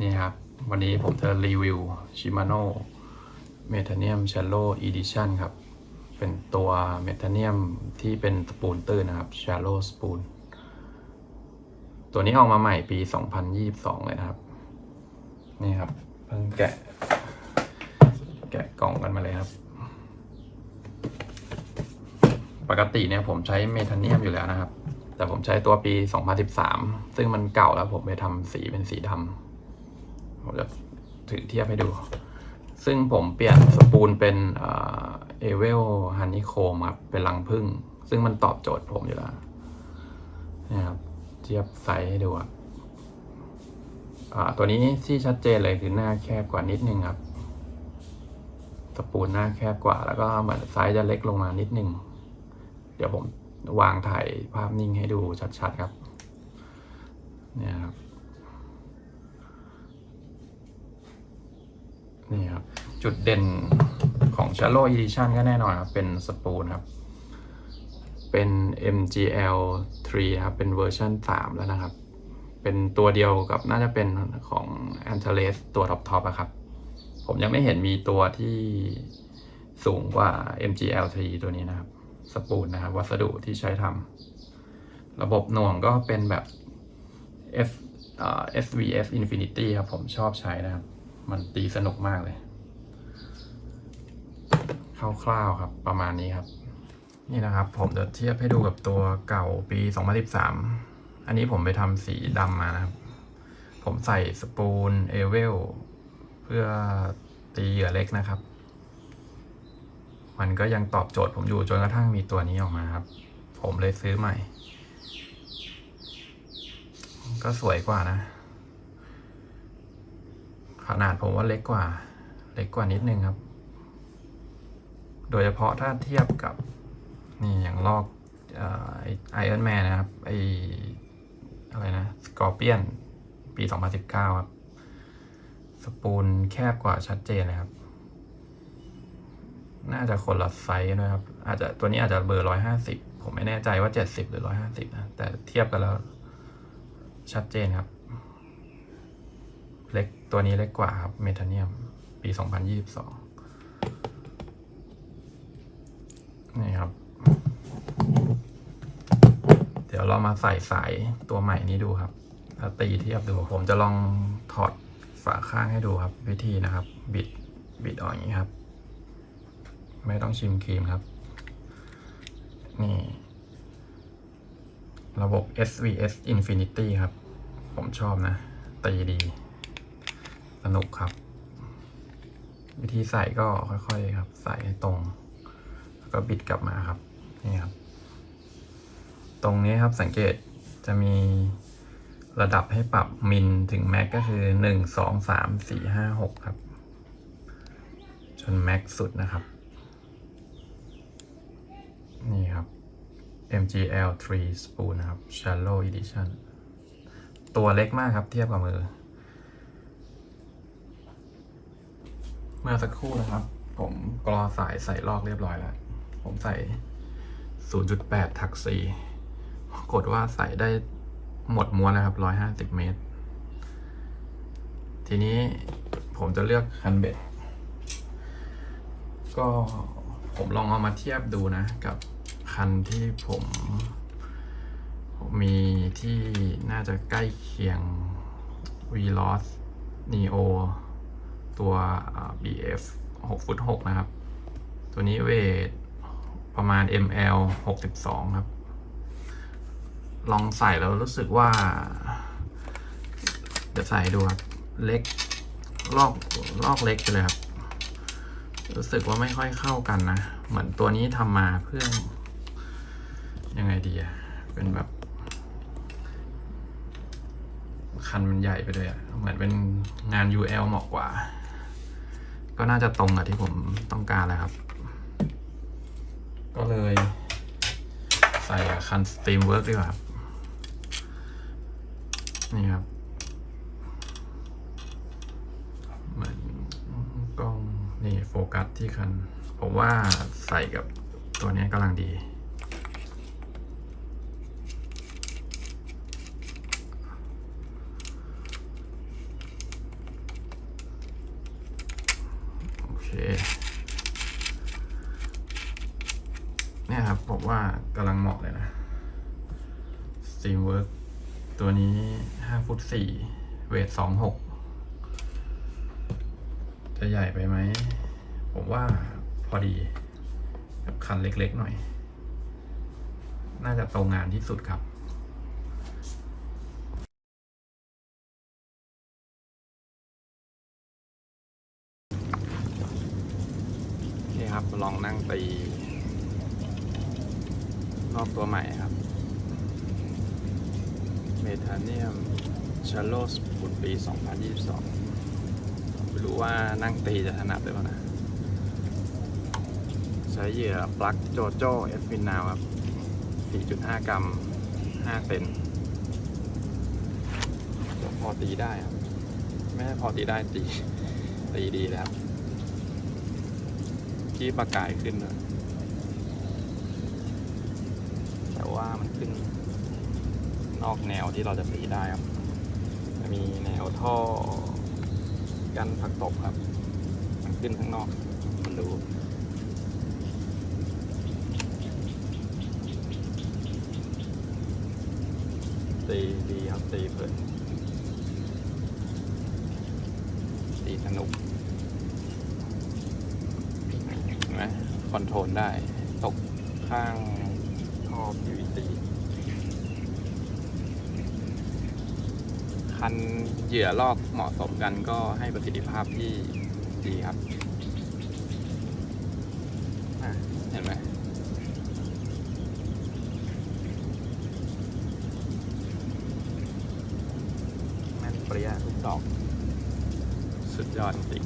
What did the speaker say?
นี่ครับ วันนี้ผมจะรีวิว Shimano m e t a n i u m Shallow Edition ครับ เป็นตัวเมทาเนียมที่เป็นสปูนตื้นนะครับ Shallow Spoon ตัวนี้ออกมาใหม่ปี 2022 เลยนะครับ นี่ครับ เพิ่งแกะ แกะกล่องกันมาเลยครับ ปกติเนี่ยผมใช้เมทาเนียมอยู่แล้วนะครับ แต่ผมใช้ตัวปี 2013 ซึ่งมันเก่าแล้วผมไปทำสีเป็นสีดำ ผมจะถือเทียบให้ดู ซึ่งผมเปลี่ยนสปูลเป็นเอเวลฮันนี่โคมครับ เป็นรังพึ่ง ซึ่งมันตอบโจทย์ผมอยู่แล้วนะครับเทียบไซส์ให้ดูครับตัวนี้ที่ชัดเจนเลยคือหน้าแคบกว่านิดนึงครับสปูลหน้าแคบกว่า แล้วก็เหมือนไซส์จะเล็กลงมานิดนึง เดี๋ยวผมวางถ่ายภาพนิ่งให้ดูชัดๆครับ เนี่ยครับ นี่ครับ จุดเด่นของ Shallow Edition ก็แน่นอนครับ เป็นสปูลครับ เป็น MGL 3 ครับ เป็นเวอร์ชัน3 แล้วนะครับ เป็นตัวเดียวกับน่าจะเป็นของ a n t e l e s ตัวท็อปๆอะครับ ผมยังไม่เห็นมีตัวที่สูงกว่า MGL 3 ตัวนี้นะครับ สปูลนะครับ วัสดุที่ใช้ทำระบบหน่วงก็เป็นแบบ F SVF Infinity ครับ ผมชอบใช้นะครับ มันตีสนุกมากเลยคร่าวๆครับประมาณนี้ครับ นี่นะครับ ผมจะเทียบให้ดูกับตัวเก่าปี 2013 อันนี้ผมไปทำสีดำมานะครับ ผมใส่สปูลเอเวลเพื่อตีเหยื่อเล็กนะครับ มันก็ยังตอบโจทย์ผมอยู่จนกระทั่งมีตัวนี้ออกมาครับ ผมเลยซื้อใหม่ ก็สวยกว่านะ ขนาดผมว่าเล็กกว่า เล็กกว่านิดนึงครับ โดยเฉพาะถ้าเทียบกับนี่อย่างลอกไอออนแมนนะครับไออะไรนะสกอร์เปียนปี 2019 ครับ สปูลแคบกว่าชัดเจนเลยครับ น่าจะคนละไซส์นะครับ อาจจะตัวนี้อาจจะเบอร์ร้อยห้าสิบผมไม่แน่ใจว่าเจ็ดสิบหรือร้อยห้าสิบนะ แต่เทียบกันแล้วชัดเจนครับ เล็กตัวนี้เล็กกว่าครับเมทาเนียมปีสองพันยี่สิบสองนี่ครับ เดี๋ยวเรามาใส่สายตัวใหม่นี้ดูครับ ถ้าตีเทียบดูผมจะลองถอดฝาข้างให้ดูครับ วิธีนะครับ บิดบิดออกอย่างนี้ครับ ไม่ต้องชิมครีมครับ นี่ ระบบ SVS Infinity ครับ ผมชอบนะตีดี สนุกครับ วิธีใส่ก็ค่อยๆครับ ใส่ให้ตรง แล้วก็บิดกลับมาครับนี่ครับ ตรงนี้ครับสังเกตจะมีระดับให้ปรับมิลถึงแม็กก็คือหนึ่งสองสามสี่ห้าหกครับ จนแม็กสุดนะครับ นี่ครับ MGL 3 Spoon นะครับ Shallow Edition ตัวเล็กมากครับเทียบกับมือ เมื่อสักครู่นะครับ ผมกรอสายใส่ลอกเรียบร้อยแล้ว ผมใส่ 0.8ทักซีปรากฏว่าใส่ได้หมดม้วนนะครับ 150 เมตร ทีนี้ผมจะเลือกคันเบ็ด ก็ผมลองเอามาเทียบดูนะ กับคันที่ผมผมมีที่น่าจะใกล้เคียง v l o s Neo ตัว BF 6ฟุต6นะครับ ตัวนี้เวทประมาณ ML 62 ครับ ลองใส่แล้วรู้สึกว่า เดี๋ยวใส่ดูครับ เล็ก ลอก ลอกเล็กไปเลยครับ รู้สึกว่าไม่ค่อยเข้ากันนะ เหมือนตัวนี้ทำมาเพื่อ ยังไงดีอะเป็นแบบ คันมันใหญ่ไปเลยอะเหมือนเป็นงาน UL เหมาะกว่า ก็น่าจะตรงกับที่ผมต้องการแหละครับ ก็เลย ใส่คันสตรีมเวิร์กดีกว่าครับ นี่ครับเหมือนกล้องนี่โฟกัสที่คัน ผมว่าใส่กับตัวนี้กำลังดี เนี่ยครับผมว่ากำลังเหมาะเลยนะสตีมเวิร์กตัวนี้ห้าฟุตสี่เวทสองหกจะใหญ่ไปไหม ผมว่าพอดีกับคันเล็กๆหน่อย น่าจะตรงงานที่สุดครับ นี่ครับ ลองนั่งตี รอบตัวใหม่ครับ เมทาเนียมชาร์โลสปุ่นปี 2022 ไม่รู้ว่านั่งตีจะถนัดหรือเปล่านะ ใช้เหยื่อปลั๊กโจโจ้เอฟฟินนาวครับ 4.5 กรัม 5 เซนพอตีได้ครับ ไม่ใช่พอตีได้ตี ตีดีเลยครับที่ประกายขึ้นเลยแต่ ว่ามันขึ้นนอกแนวที่เราจะตีได้ครับ จะมีแนวท่อกันผักตบครับ มันขึ้นข้างนอกมันดูตีดีครับตีเพลินตีสนุกนไหมคอนโทรลได้ ตกข้าง ท่อ PVC คันเหยื่อลอกเหมาะสมกันก็ให้ประสิทธิภาพที่ดีครับเห็นไหมแม่นเปรี้ยทุกดอก สุดยอดจริง